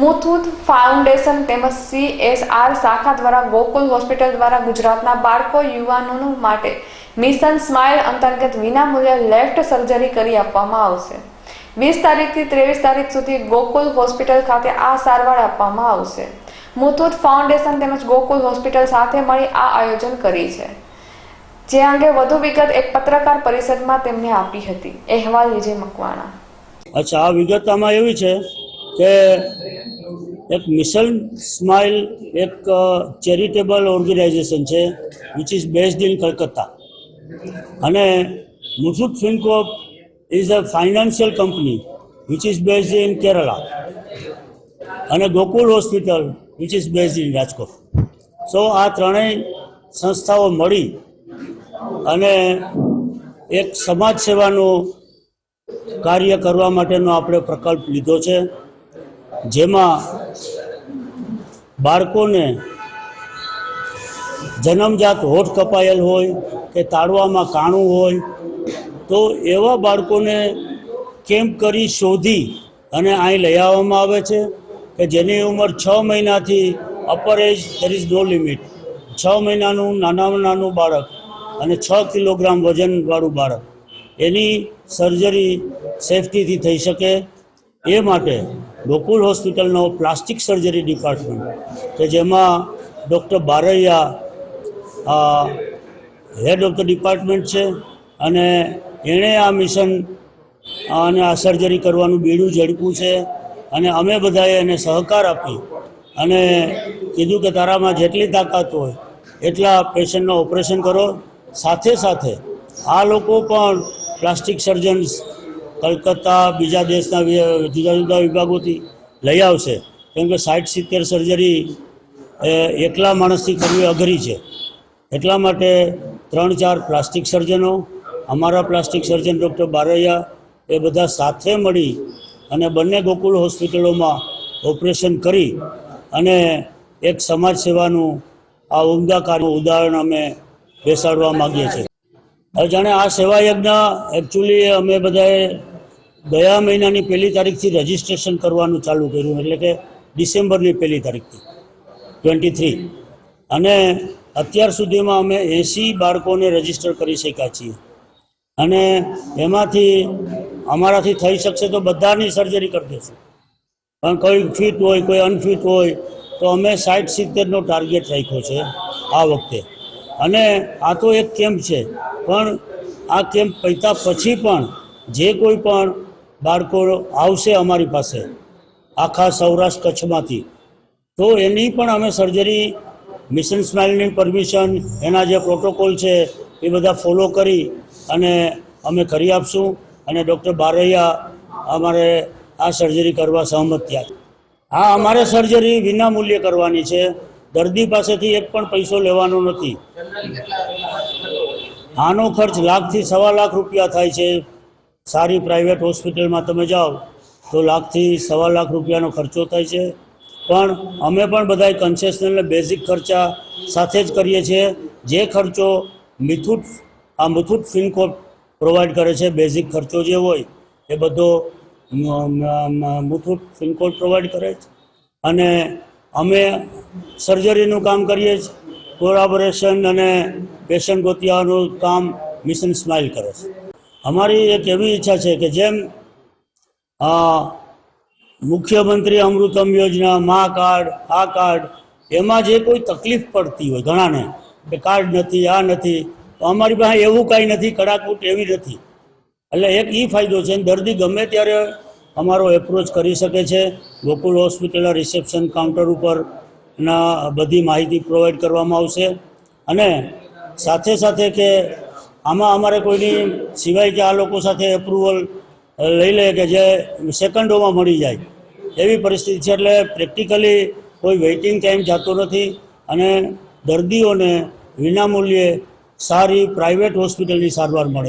Muthoot foundation તેમજ CSR શાખા દ્વારા ગોકુલ હોસ્પિટલ દ્વારા ગુજરાતના બાળકો યુવાનો માટે મિશન સ્માઇલ અંતર્ગત વિનામૂલ્યે લેફ્ટ સર્જરી કરી આપવામાં આવશે. વીસ તારીખથી ત્રેવીસ તારીખ સુધી ગોકુલ હોસ્પિટલ ખાતે આ સારવાર આપવામાં આવશે. મુથુત ફાઉન્ડેશન તેમજ ગોકુલ હોસ્પિટલ સાથે મળી આ આયોજન કરી છે. જે અંગે વધુ વિગત એક પત્રકાર પરિષદમાં તેમણે આપી હતી. અહેવાલ વિજય મકવાણા. અચ્છા, આ વિગત આમાં એવી છે કે એક મિશન સ્માઇલ, એક ચેરિટેબલ ઓર્ગેનાઇઝેશન છે which is based in Calcutta અને Muthoot Fincorp is a financial company which is based in Kerala અને Gokul hospital which is based in Rajkot so આ ત્રણેય સંસ્થાઓ મળી અને એક સમાજ સેવાનું કાર્ય કરવા માટેનો આપણે પ્રકલ્પ લીધો છે. જેમાં બાળકોને જન્મજાત હોઠ કપાયેલ હોય કે તાળવામાં કાણું હોય, તો એવા બાળકોને કેમ્પ કરી શોધી અને અહીં લઈ આવવામાં આવે છે કે જેની ઉંમર છ મહિનાથી upper age there is no limit છ મહિનાનું નાનામાં નાનું બાળક અને છ કિલોગ્રામ વજનવાળું બાળક. એની સર્જરી સેફટીથી થઈ શકે એ માટે ગોકુલ હોસ્પિટલનો પ્લાસ્ટિક સર્જરી ડિપાર્ટમેન્ટ કે જેમાં doctor Baraiya head of the department છે અને એણે આ મિશન, અને આ સર્જરી કરવાનું બીડું ઝડપ્યું છે અને અમે બધાએ એને સહકાર આપી અને કીધું કે તારામાં જેટલી તાકાત હોય એટલા પેશન્ટનું ઓપરેશન કરો. સાથે સાથે આ લોકો પણ પ્લાસ્ટિક સર્જન્સ કલકત્તા, બીજા દેશના જુદા જુદા વિભાગોથી લઈ આવશે. કેમ કે સાઠ સિત્તેર સર્જરી એકલા માણસથી કરવી અઘરી છે. એટલા માટે ત્રણ ચાર પ્લાસ્ટિક સર્જનો અમારા પ્લાસ્ટિક સર્જન ડૉક્ટર બારૈયા એ બધા સાથે મળી અને બંને ગોકુલ હોસ્પિટલોમાં ઓપરેશન કરી અને એક સમાજ સેવાનું આ ઉમદા કાર્યનું ઉદાહરણ અમે બેસાડવા માગીએ છીએ. હવે જાણે આ સેવા યજ્ઞ એકચ્યુઅલી અમે બધાએ ગયા મહિનાની પહેલી તારીખથી રજીસ્ટ્રેશન કરવાનું ચાલુ કર્યું, એટલે કે ડિસેમ્બરની પહેલી તારીખથી ટ્વેન્ટી થ્રી અને અત્યાર સુધીમાં અમે એંસી બાળકોને રજિસ્ટર કરી શક્યા છીએ. અને એમાંથી અમારાથી થઈ શકશે તો બધાની સર્જરી કરી દઈશું પણ કોઈ ફિટ હોય, કોઈ અનફિટ હોય, તો અમે સાઠ સિત્તેરનો ટાર્ગેટ રાખ્યો છે આ વખતે. અને આ તો એક કેમ્પ છે, પણ આ કેમ્પ પૈતા પછી પણ જે કોઈ પણ બાળકો આવશે અમારી પાસે આખા સૌરાષ્ટ્ર કચ્છમાંથી. તો એની પણ અમે સર્જરી મિશન સ્માઇલની પરમિશન એના જે પ્રોટોકોલ છે એ બધા ફોલો કરી અને અમે કરી આપશું અને ડૉક્ટર બારૈયા અમારે આ સર્જરી કરવા સહમત થયા. હા અમારે સર્જરી વિના મૂલ્યે કરવાની છે. દર્દી પાસેથી એક પણ પૈસો લેવાનો નથી. આનો ખર્ચ લાખથી સવા લાખ રૂપિયા થાય છે. સારી પ્રાઇવેટ હોસ્પિટલમાં તમે જાઓ તો લાખથી સવા લાખ રૂપિયાનો ખર્ચો થાય છે. પણ અમે પણ બધાય કન્સેશનલ બેઝિક ખર્ચા સાથે જ કરીએ છીએ. જે ખર્ચો મિથુટ, આ મુથુટ ફિનકોટ પ્રોવાઈડ કરે છે બેઝિક ખર્ચો જે હોય, એ બધો મુથુટ ફિનકોટ પ્રોવાઈડ કરે છે. અને અમે સર્જરીનું કામ કરીએ છીએ. કોલાબોરેશન અને પેશન્ટ ગોતિયાનું કામ મિશન સ્માઇલ કરે છે. અમારી એક એવી ઈચ્છા છે કે જેમ મુખ્યમંત્રી અમૃતમ યોજના, મા કાર્ડ, આ કાર્ડ, એમાં જે કોઈ તકલીફ પડતી હોય ઘણાને, કે કાર્ડ નથી, આ નથી, તો અમારી પાસે એવું કાંઈ નથી, કડાકૂટ એવી નથી. એટલે એક એ ફાયદો છે દર્દી ગમે ત્યારે અમારો એપ્રોચ કરી શકે છે ગોકુલ હોસ્પિટલના રિસેપ્શન કાઉન્ટર ઉપર ના બધી માહિતી પ્રોવાઈડ કરવામાં આવશે. અને સાથે સાથે કે આમાં અમારે કોઈની સિવાય કે આ લોકો સાથે એપ્રુવલ લઈ લે કે જે સેકન્ડોમાં મળી જાય. એવી પરિસ્થિતિ છે એટલે પ્રેક્ટિકલી કોઈ વેઇટિંગ ટાઈમ જતો નથી અને દર્દીઓને વિનામૂલ્યે સારી પ્રાઇવેટ હોસ્પિટલની સારવાર મળે છે.